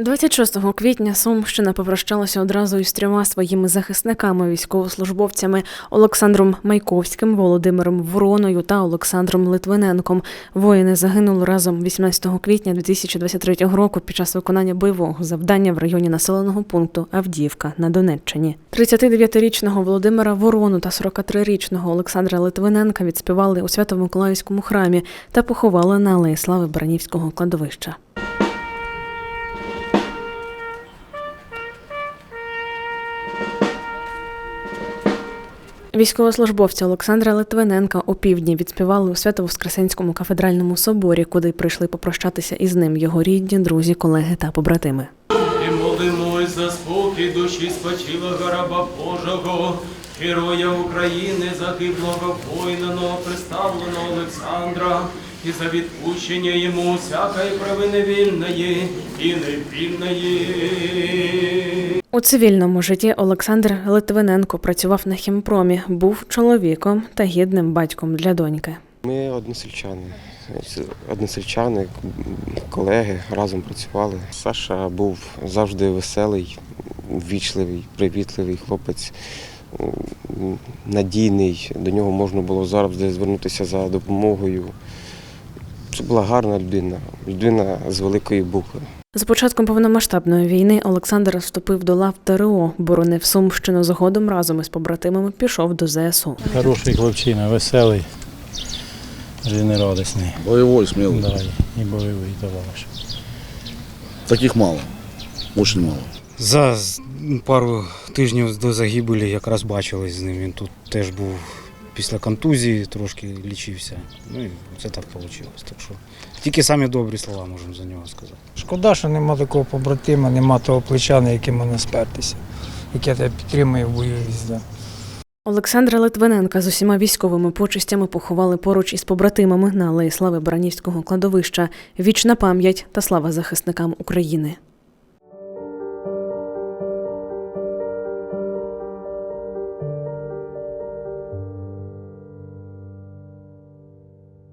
26 квітня Сумщина попрощалася одразу із трьома своїми захисниками, військовослужбовцями Олександром Майковським, Володимиром Вороною та Олександром Литвиненком. Воїни загинули разом 18 квітня 2023 року під час виконання бойового завдання в районі населеного пункту Авдіївка на Донеччині. 39-річного Володимира Ворону та 43-річного Олександра Литвиненка відспівали у Свято-Миколаївському храмі та поховали на Алеї Слави Баранівського кладовища. Військовослужбовця Олександра Литвиненка опівдні відспівали у Свято-Воскресенському кафедральному соборі, куди прийшли попрощатися із ним його рідні, друзі, колеги та побратими. І молимось за спокій душі спочила раба Божого, героя України, загиблого воїна, представленого Олександра, і за відпущення йому всякої провини вільної і невільної. У цивільному житті Олександр Литвиненко працював на хімпромі, був чоловіком та гідним батьком для доньки. Ми односельчани. Односельчани, колеги разом працювали. Саша був завжди веселий, ввічливий, привітливий хлопець, надійний. До нього можна було завжди звернутися за допомогою. Це була гарна людина, людина з великої букви. З початком повномасштабної війни Олександр вступив до лав ТРО, боронив Сумщину згодом разом із побратимами пішов до ЗСУ. Хороший хлопчина, веселий, жизнерадісний. Боевой, смелый. Да, і бойовий товариш. Таких мало. Очень мало. За пару тижнів до загибелі якраз бачились з ним. Він тут теж був після контузії, трошки лічився. Ну і це так вийшло. Так що тільки самі добрі слова можемо за нього сказати. Шкода, що нема такого побратима, нема того плеча, на яке можна спертися, яке тебе підтримує в бою їзда. Олександра Литвиненка з усіма військовими почестями поховали поруч із побратимами на Алеї Слави Баранівського кладовища. Вічна пам'ять та слава захисникам України.